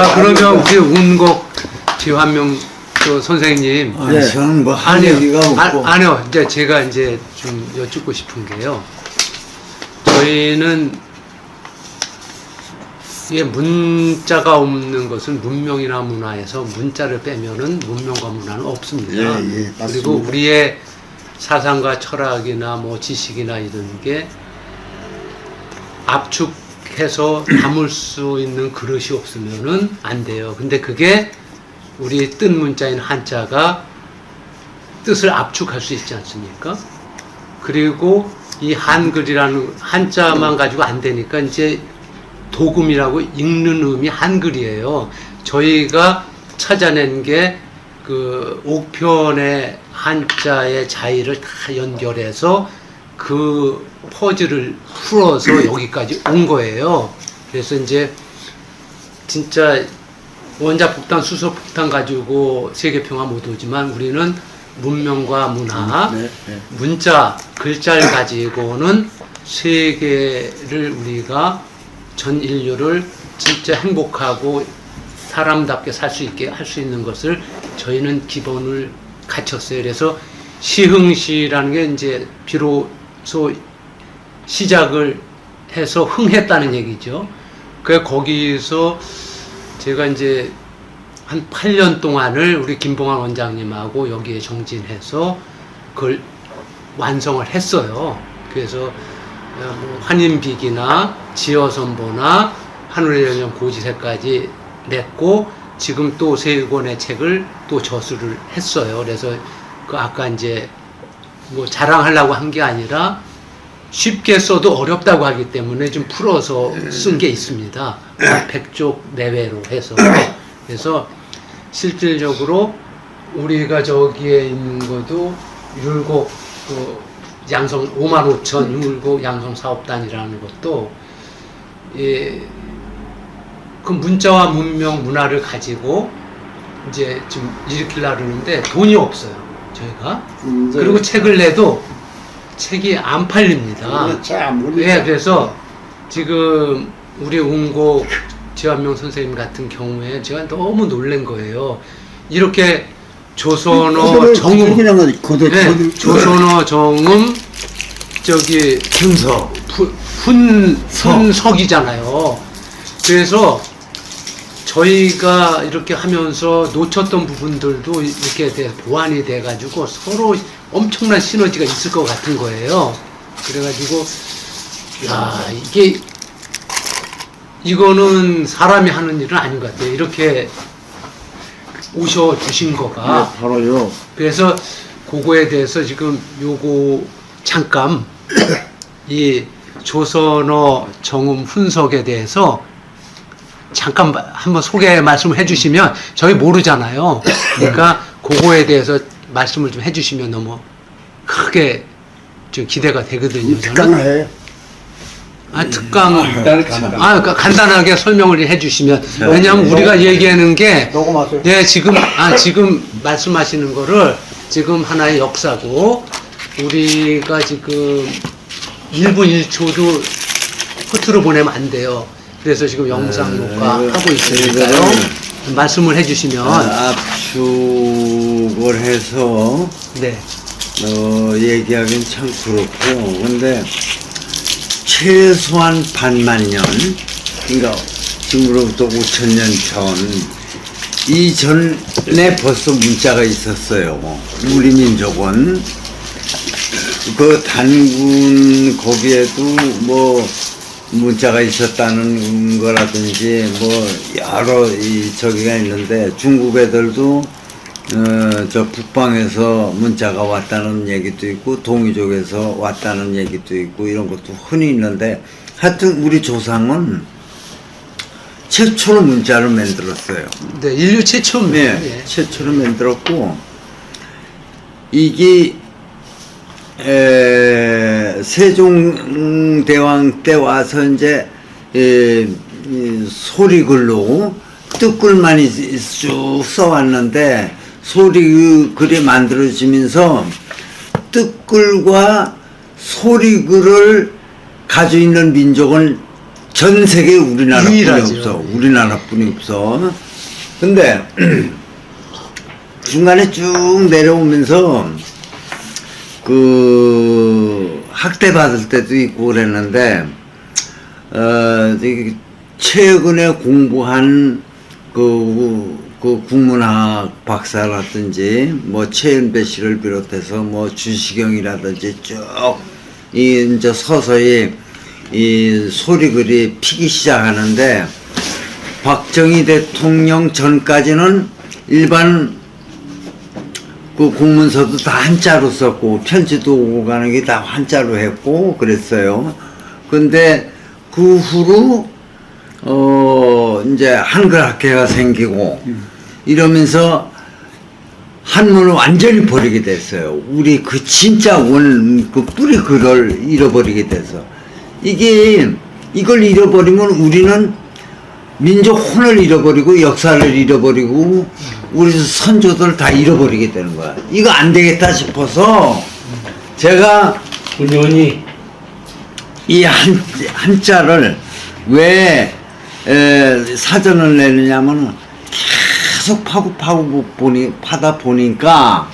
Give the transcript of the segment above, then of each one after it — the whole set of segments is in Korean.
자 그러면 우리 운곡 지환명 그 선생님 아, 네. 저는 뭐 할 아니요 얘기가 없고 아, 아니요 이제 제가 이제 좀 여쭙고 싶은 게요 저희는 이게 문자가 없는 것은 문명이나 문화에서 문자를 빼면은 문명과 문화는 없습니다. 예, 예, 맞습니다. 그리고 우리의 사상과 철학이나 뭐 지식이나 이런 게 압축 해서 담을 수 있는 그릇이 없으면은 안 돼요. 근데 그게 우리 뜬 문자인 한자가 뜻을 압축할 수 있지 않습니까? 그리고 이 한글이라는 한자만 가지고 안 되니까 이제 도금이라고 읽는 음이 한글이에요. 저희가 찾아낸 게 그 옥편의 한자의 자의를 다 연결해서 그 퍼즐을 풀어서 여기까지 온 거예요. 그래서 이제 진짜 원자 폭탄, 수소 폭탄 가지고 세계 평화 못 오지만 우리는 문명과 문화, 네, 네. 문자, 글자를 가지고는 세계를 우리가 전 인류를 진짜 행복하고 사람답게 살 수 있게 할 수 있는 것을 저희는 기본을 갖췄어요. 그래서 시흥시라는 게 이제 비로소 시작을 해서 흥했다는 얘기죠. 그 거기서 제가 이제 한 8년 동안을 우리 김봉환 원장님하고 여기에 정진해서 그걸 완성을 했어요. 그래서 어, 뭐 환인비기나 지어선보나 연영 고지세까지 냈고 지금 또 세 권의 책을 또 저수를 했어요. 그래서 그 아까 이제 뭐 자랑하려고 한 게 아니라 쉽게 써도 어렵다고 하기 때문에 좀 풀어서 쓴 게 있습니다. 한 100쪽 내외로 해서. 그래서 실질적으로 우리가 저기에 있는 것도 율곡 그 양성 5만 5천 율곡 양성 사업단이라는 것도 예, 그 문자와 문명 문화를 가지고 이제 좀 일으키려 그러는데 돈이 없어요. 저희가. 음, 그리고 책을 내도 책이 안 팔립니다. 아무리 예, 그래서 지금 우리 운곡 지환명 선생님 같은 경우에 제가 너무 놀란 거예요. 이렇게 조선어 정음, 거 고대 네, 고대 조선어 정음 저기 순서 푸- 훈, 훈석이잖아요. 그래서 저희가 이렇게 하면서 놓쳤던 부분들도 이렇게 돼, 보완이 돼가지고 서로 엄청난 시너지가 있을 것 같은 거예요. 그래가지고, 야, 이게, 이거는 사람이 하는 일은 아닌 것 같아요. 이렇게 오셔 주신 거가. 네, 바로요. 그래서 그거에 대해서 지금 요거 잠깐 이 조선어 정음 훈석에 대해서 잠깐 마- 한번 소개 말씀을 해주시면 저희 모르잖아요. 그러니까 그거에 대해서 말씀을 좀 해주시면 너무 크게 좀 기대가 되거든요. 저는. 특강을 해. 아 특강 간단하게 잠깐. 아 그러니까 간단하게 설명을 해주시면 왜냐하면 우리가 얘기하는 게 녹음하세요. 예, 지금, 아, 지금 말씀하시는 거를 지금 하나의 역사고, 우리가 지금 1분 1초도 허투루 보내면 안 돼요. 그래서 지금 영상 녹화하고 있으니까요. 이거를- 말씀을 해주시면, 아, 압축을 해서 네. 어, 얘기하기는 참 그렇고. 근데 최소한 반만 년 그러니까 지금으로부터 5천 년 전 이전에 벌써 문자가 있었어요. 우리 민족은. 그 단군 거기에도 뭐 문자가 있었다는 거라든지 뭐 여러 이 저기가 있는데 중국 애들도 어, 저 북방에서 문자가 왔다는 얘기도 있고 동이족에서 왔다는 얘기도 있고 이런 것도 흔히 있는데 하여튼 우리 조상은 최초로 문자를 만들었어요. 네, 인류 최초입니다. 네, 예. 최초로 만들었고 이게 에, 세종대왕 때 와서 이제 에, 이 소리글로 뜻글만이 쭉 써왔는데 소리글이 만들어지면서 뜻글과 소리글을 가지고 있는 민족은 전 세계 우리나라뿐이. 없어. 우리나라뿐이 없어. 근데 중간에 쭉 내려오면서 그 학대 받을 때도 있고 그랬는데 어 최근에 공부한 그, 그 국문학 박사라든지 뭐 최은배 씨를 비롯해서 뭐 주시경이라든지 쭉이 이제 서서히 이 소리글이 피기 시작하는데 박정희 대통령 전까지는 일반 그 공문서도 다 한자로 썼고 편지도 오고 가는 게 다 한자로 했고 그랬어요. 근데 그 후로 어 이제 한글 학회가 생기고 이러면서 한문을 완전히 버리게 됐어요. 우리 그 진짜 원, 그 뿌리 글을 잃어버리게 돼서. 이게, 이걸 잃어버리면 우리는 민족 혼을 잃어버리고 역사를 잃어버리고 우리 선조들 다 잃어버리게 되는 거야. 이거 안 되겠다 싶어서 제가 분연히 이 한, 한자를 왜 에, 사전을 내느냐면 계속 파고 파고 보니 파다 보니까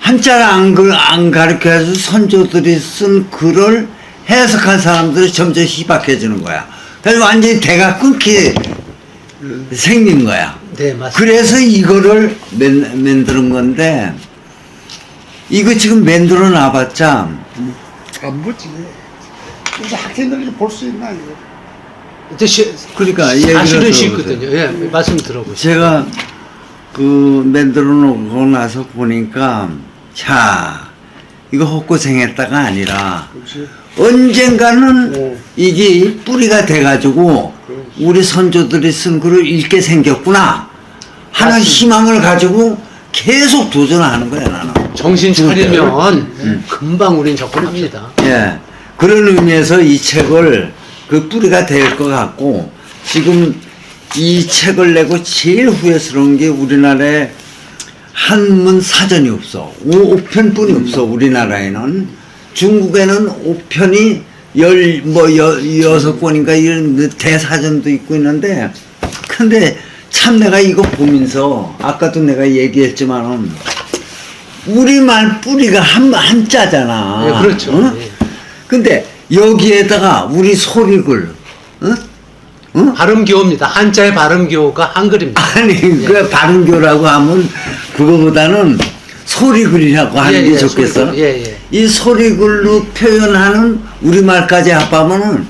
한자를 안, 그- 안 가르쳐서 선조들이 쓴 글을 해석한 사람들이 점점 희박해지는 거야. 그래서 완전히 대가 끊기 생긴 거야. 네 맞습니다. 그래서 이거를 맨, 만드는 건데 이거 지금 만들어 놔봤자 안 보지. 이제 학생들이 볼 수 있나 이거. 이제 시, 그러니까 얘기를 사실은 들어보세요. 쉽거든요. 예, 말씀 들어보세요. 제가 그 만들어 놓고 나서 보니까 자 이거 헛고생했다가 아니라 그렇지. 언젠가는 네. 이게 뿌리가 돼가지고 우리 선조들이 쓴 글을 읽게 생겼구나 하는 맞습니다. 희망을 가지고 계속 도전하는 거야 나는. 정신 차리면 음. 금방 우린 접근합니다. 예. 그런 의미에서 이 책을 그 뿌리가 될 것 같고 지금 이 책을 내고 제일 후회스러운 게 우리나라에 한문 사전이 없어. 5편뿐이 없어 우리나라에는. 중국에는 5편이 열뭐 여섯 권인가 이런 그 대사전도 있고 있는데 근데 참 내가 이거 보면서 아까도 내가 얘기했지만은 우리말 뿌리가 한 한자잖아. 예, 그렇죠. 어? 예. 근데 여기에다가 우리 소리글, 어? 어? 발음교입니다. 한자의 발음교가 한글입니다. 아니 그 발음교라고 하면 그거보다는 소리글이라고 하는 예, 게 예, 좋겠어. 소리글. 예, 예. 이 소리글로 표현하는 우리말까지 합하면은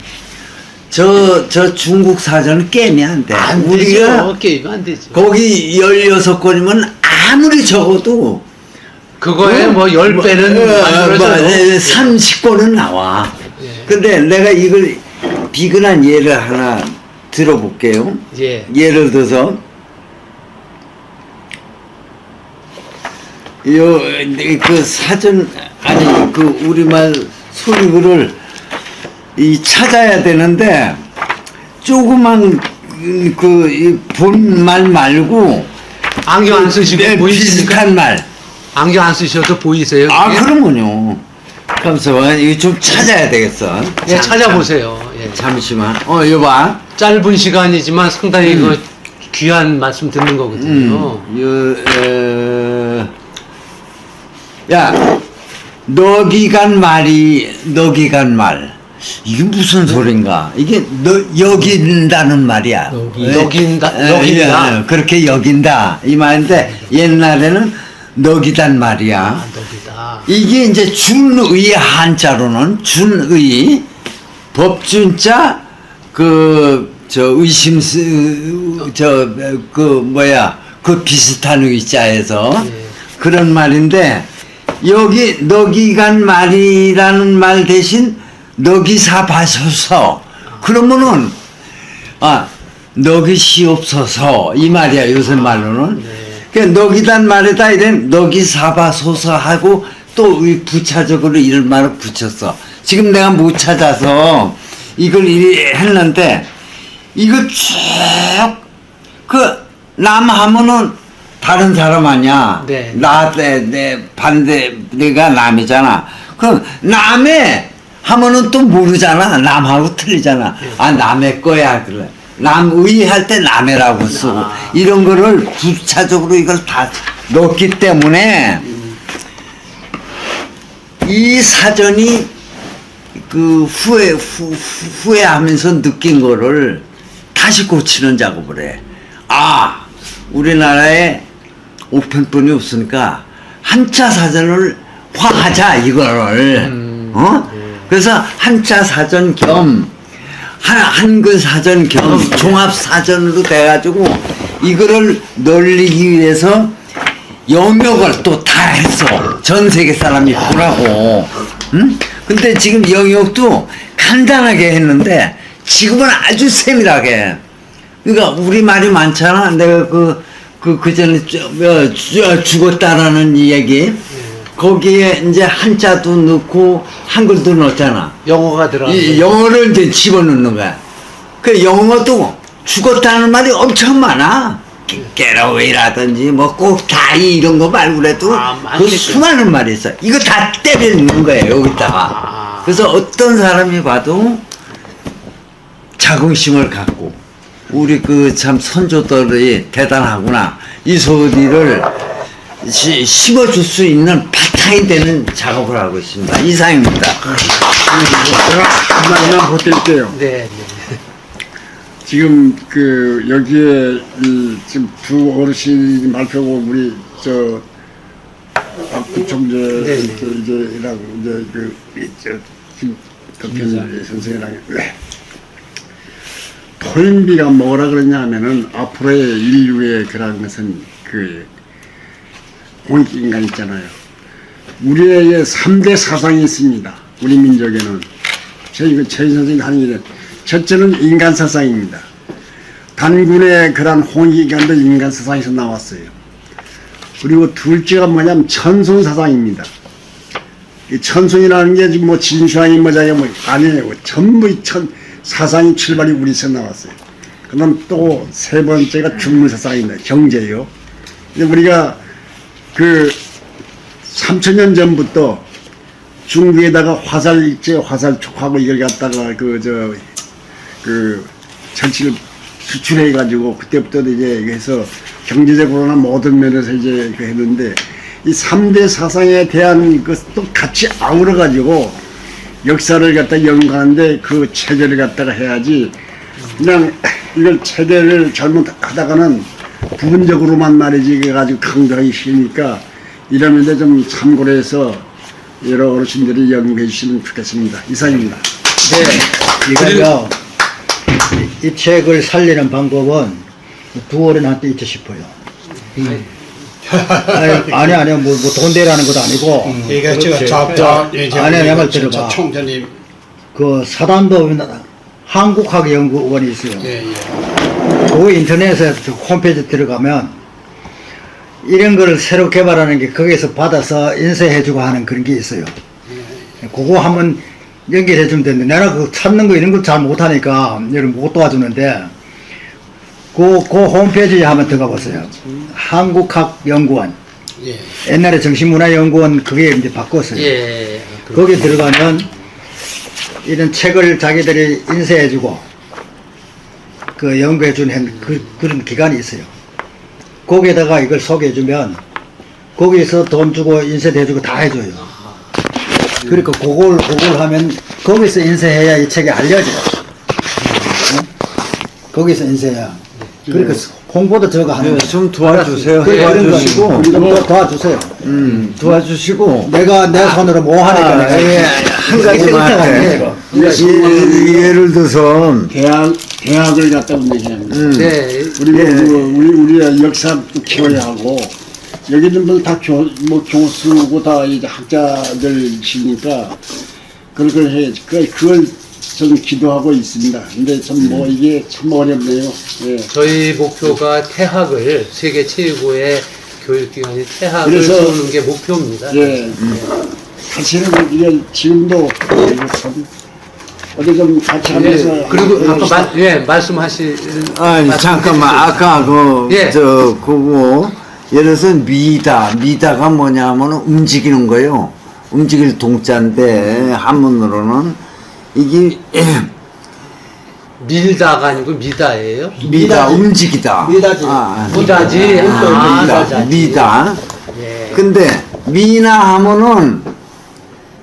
저, 저 중국 사전은 깨면 안 돼. 안 우리가 되죠. 게임 안 되죠. 거기 16권이면 아무리 적어도 그거에 뭐 10배는 어, 만들어져도 30권은 나와. 예. 근데 내가 이걸 비근한 예를 하나 들어볼게요. 예. 예를 들어서 요 그 사전 아니 그 우리말 소리글을 이 찾아야 되는데 조그만 그 본말 말고 안경 안 쓰시고 네, 보이십니까? 비슷한 말. 안경 안 쓰셔도 보이세요? 아 그게? 그러면요. 잠깐만 이거 좀 찾아야 되겠어. 예, 잠- 찾아보세요. 예. 잠시만. 어 여봐. 짧은 시간이지만 상당히 그 귀한 말씀 듣는 거거든요. 음, 요, 어, 야, 너기간 말이, 너기간 말. 이게 무슨 소린가? 이게 너, 여긴다는 말이야. 여기- 예? 여긴다- 예, 여긴다. 예, 그렇게 여긴다. 이 말인데, 옛날에는 너기단 말이야. 아, 너기다. 이게 이제 준의 한자로는 준의 법준자 그 저 의심 저 그 뭐야 그 비슷한 의자에서 예. 그런 말인데 여기 너기간 말이라는 말 대신 너기사 봐소서. 그러면은 아 너기 시옵소서 이 말이야 요새 말로는. 그 너기단 말에다 이런 너기 사바소서 하고 또이 부차적으로 이런 말을 붙였어. 지금 내가 못 찾아서 이걸 했는데 이거 쭉그 남하면은 다른 사람 아니야 네. 나, 내, 내 반대 내가 남이잖아 그 남의 하면은 또 모르잖아. 남하고 틀리잖아. 아 남의 거야 그래. 남의 할 때 남해라고 쓰고 아. 이런 거를 부차적으로 이걸 다 넣기 때문에 이 사전이 그 후회 후, 후- 후회하면서 느낀 거를 다시 고치는 작업을 해. 아 우리나라에 오펜뿐이 없으니까 한자 사전을 화하자 이거를 어 그래서 한자 사전 겸 한, 한글 사전 겸 종합 사전으로 돼가지고 이거를 널리기 위해서 영역을 또 다 했어. 전 세계 사람이 보라고. 응? 근데 지금 영역도 간단하게 했는데 지금은 아주 세밀하게. 그러니까 우리 말이 많잖아. 내가 그, 그, 그 전에 저, 죽었다라는 이 얘기. 거기에 이제 한자도 넣고 한글도 넣었잖아. 영어가 들어가. 이 영어를 이제 집어넣는 거야. 그 영어도 죽었다는 말이 엄청 많아. 게러웨이라든지 뭐 꼭 다이 이런 거 말고라도 아, 그. 수많은 말이 있어. 이거 다 때려 넣는 거예요 여기다가. 아. 그래서 어떤 사람이 봐도 자긍심을 갖고 우리 그 참 선조들이 대단하구나 이 소리를 시- 심어줄 수 있는 바탕이 되는 작업을 하고 있습니다. 이상입니다. 제가 한마디만 보탤게요. 네, 네. 지금 그 여기에 이 지금 두 어르신이 말표고 우리 저 박부총재 네, 네. 그 이제랑 이제 그저 김덕현 선생이랑 네. 토인비가 뭐라 그러냐면은 앞으로의 인류의 그런 것은 그 공익인간 있잖아요. 우리에게 3대 사상이 있습니다. 우리 민족에는. 저 이거 최 선생님 하는 일은 첫째는 인간 사상입니다. 단군의 그런 홍익인간도 인간 사상에서 나왔어요. 그리고 둘째가 뭐냐면 천손 사상입니다. 이 천손이라는 게 지금 뭐 진수왕이 뭐자냐 뭐 아니에요. 전부 이 천, 사상이 출발이 우리에서 나왔어요. 그다음 또세 번째가 중물 사상입니다. 경제요. 근데 우리가 그 3천 년 전부터 중국에다가 화살 일제 화살 촉하고 이걸 갖다가 그 저그 절치를 수출해 가지고 그때부터 이제 해서 경제적으로나 모든 면에서 이제 그 했는데 이 3대 사상에 대한 것도 같이 아우러 가지고 역사를 갖다 연구하는데 그 체제를 갖다가 해야지 그냥 이걸 체제를 잘못하다가는 부분적으로만 말이지 이게 가지고 강조하기 싫으니까 이러면서 좀 참고를 해서 여러 어르신들이 연구해 주시면 좋겠습니다. 이상입니다. 네, 이거요. 이, 이 책을 살리는 방법은 두 어른한테 있지 싶어요. 아니, 아니, 아니, 뭐, 뭐, 돈 대라는 것도 아니고, 이게 지금 이제 아니, 우리 내말그 저- 저 들어봐. 총재님 그 사단법 한국학연구원이 있어요. 예, 예. 그 인터넷에 그 홈페이지 들어가면 이런 거를 새로 개발하는 게 거기서 받아서 인쇄해주고 하는 그런 게 있어요. 그거 한번 연결해주면 되는데 내가 그 찾는 거 이런 걸 잘 못하니까 이를 못 도와주는데 그, 그 홈페이지에 한번 들어가 보세요. 한국학연구원. 예. 옛날에 정신문화연구원 그게 이제 바꿨어요. 예. 거기 들어가면 이런 책을 자기들이 인쇄해주고 그 연구해주는 그, 그런 기관이 있어요. 거기에다가 이걸 소개해주면 거기서 돈 주고 인쇄해주고 다 해줘요. 그러니까 그걸 그걸 하면 거기서 인쇄해야 이 책이 알려져요. 응? 거기서 인쇄해야. 그러니까 홍보도 저거 하는 네. 좀 도와주세요. 거 도와주시고, 좀더 도와주세요. 음, 도와주시고. 내가 내 손으로 뭐 하니까 아, 내가 예, 한 가지만 하는 할게. 거예요. 예, 예를 들어서 대학 대학을 갖다 운영해야 합니다. 음, 네. 우리 예. 그 우리 우리의 역사 키워야 하고 여기 있는 분다교뭐 교수고 다 이제 학자들이시니까 그걸 걸 해야지. 그그 걸좀 기도하고 있습니다. 근데 참 뭐 이게 참 어렵네요. 예. 저희 목표가 태학을 세계 최고의 교육기관인 태학을 그래서- 세우는 게 목표입니다. 예. 사실은 이게 지금도 이거 참 어디 좀 같이 하면서 예. 그리고 아까. 말, 예, 말씀하신 아니 말씀 잠깐만. 아까 그 예. 저 그거 예를 들어서 미다 미다가 뭐냐면 움직이는 거요 움직일 동자인데 한문으로는 이게 밀다가 아니고 미다예요. 미다 미다지. 움직이다. 미다지. 아, 아. 미다지. 아, 미다. 미다. 예. 근데 미나 하면은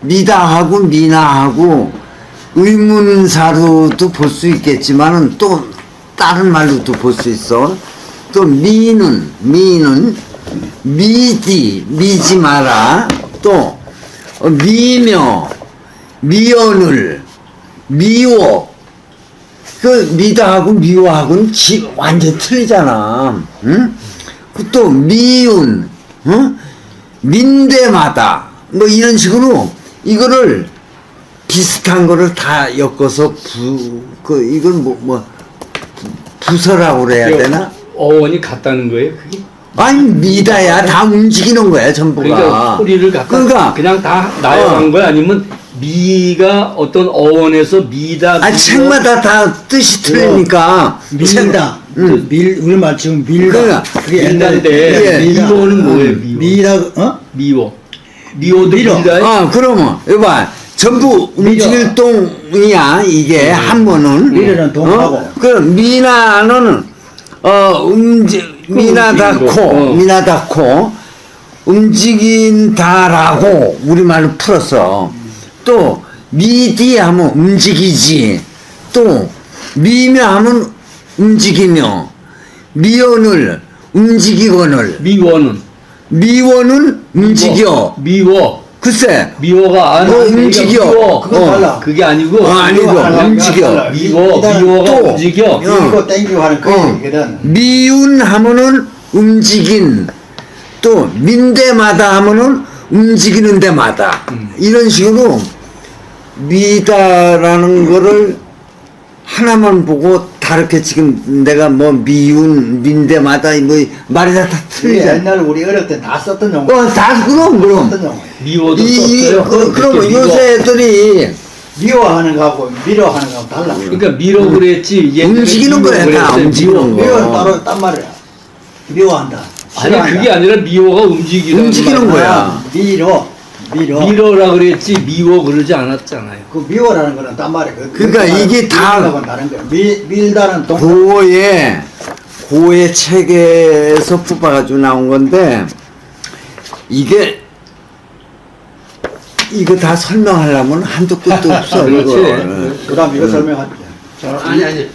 미다하고 미나하고 의문사로도 볼 수 있겠지만은 또 다른 말로도 볼 수 있어. 또 미는 미는 미디 미지 마라. 또 어, 미며 미연을 미워 그 미다하고 미워하고는 지, 완전 틀리잖아. 응? 그또 미운, 응? 민대마다 뭐 이런 식으로 이거를 비슷한 거를 다 엮어서 부, 그 이걸 뭐, 뭐 부- 부서라고 그래야 되나? 어원이 같다는 거예요, 그게? 아니 미다야 다 움직이는 거야 전부가. 그러니까 소리를 갖다 그러니까 그냥 다 나열한 어. 거야? 아니면 미가 어떤 어원에서 미다 아? 책마다 다 뜻이 틀리니까. 밀다. 응. 밀 우리말 지금 밀다. 그러니까 그게 옛날에 밀다인데 예. 미워는 뭐예요, 미워? 미라 어? 미워. 미워도 밀어. 밀다에 아, 그러면, 이봐. 전부 움직일 동이야, 이게, 한 번은. 미래는 동하고. 어? 그럼, 미나는, 어, 움직, 미나다 움직이는 코, 거. 어. 미나다 코, 움직인다라고 우리말로 풀었어. 또, 미디 하면 움직이지. 또, 미며 하면 움직이며, 미연을, 움직이거늘, 미워는 미워는 움직여. 미워. 글쎄, 미워가 안 어, 하니까 움직여. 미워. 그건 어. 달라. 그게 아니고 어, 아니고, 움직여. 달라. 미워, 미워가 또. 움직여. 어. 밀고 땡기고 하는 그 어. 미운 하면은 움직인 또 민대마다 하면은 움직이는 데마다 이런 식으로 미다라는 거를 하나만 보고 다르게 지금 내가 뭐 미운 민대마다 뭐 말이 다, 다 그게 틀리잖아. 옛날 우리 어릴 때 다 썼던 용어. 어, 다 그럼 그럼. 썼던 용어. 미워도 이, 이 썼어요. 그, 그러면 이렇게 미워. 요새 애들이 미워하는 거하고 미워하는 거하고 달라. 그러니까 미워 그랬지. 옛날에 움직이는 미워 거야, 다 그랬어요. 움직이는 미워. 거. 미워는 따로 딴 말이야. 미워한다. 아니 싫어한다. 그게 아니라 미워가 움직이는 움직이는 거야. 아, 미워. 미워. 미워라 그랬지 미워 그러지 않았잖아요. 그 미워라는 거는 딴 말이야. 그- 그러니까 그 이게 다 다른 거야. 밀 밀다는 동. 고의 고의 책에서 뽑아가지고 나온 건데 이게 이거 다 설명하려면 한도 끝도 없어 그렇지. 이거. 그다음 이거 설명할게. 아니 아니